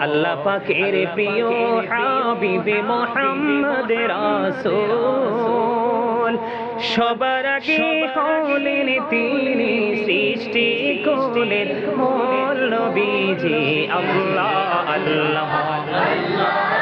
আল্লাহ পাকের প্রিয় হাবিবে মোহাম্মদ রাসূল। সবার আগে হলেন তিনি সৃষ্টি করলেন মোল নবীজি। আল্লাহ আল্লাহ আল্লাহ।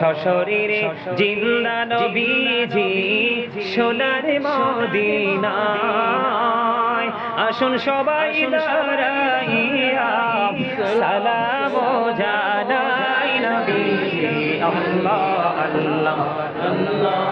সশরীরে জিন্দা নবীজি সোনার মদিনায়। আসুন সবাই দাঁড়াইয়া সালাম জানাই নবীজি। আল্লাহ আল্লাহ আল্লাহ।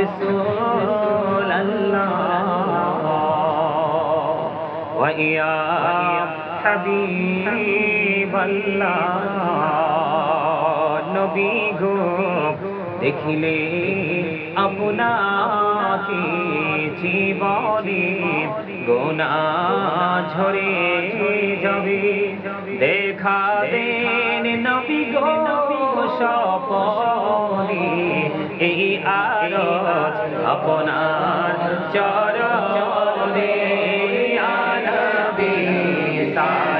رسول الله ويا حبيب الله. নবী গো, দেখিলে আপনাকে জীবনে গোনা ঝরে যাবে। দেখা দেন নবী গো সপনে এই আরজ আপনার চরণে আনবী সালাম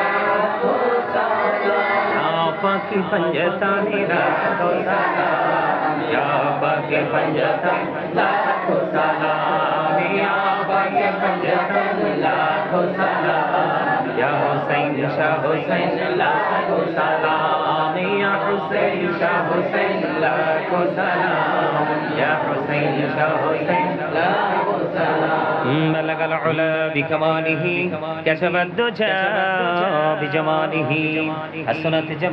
पाकी पंजता मेरा को सलाम या पाकी पंजता लाखो सलाम या पाकी पंजता लाखो सलाम या हुसैन शाह हुसैन लाखो सलाम या हुसैन शाह हुसैन लाखो सलाम या हुसैन शाह हुसैन लाखो सलाम بلغ العلا بكماله كشف الدجى بجماله حسنت جميع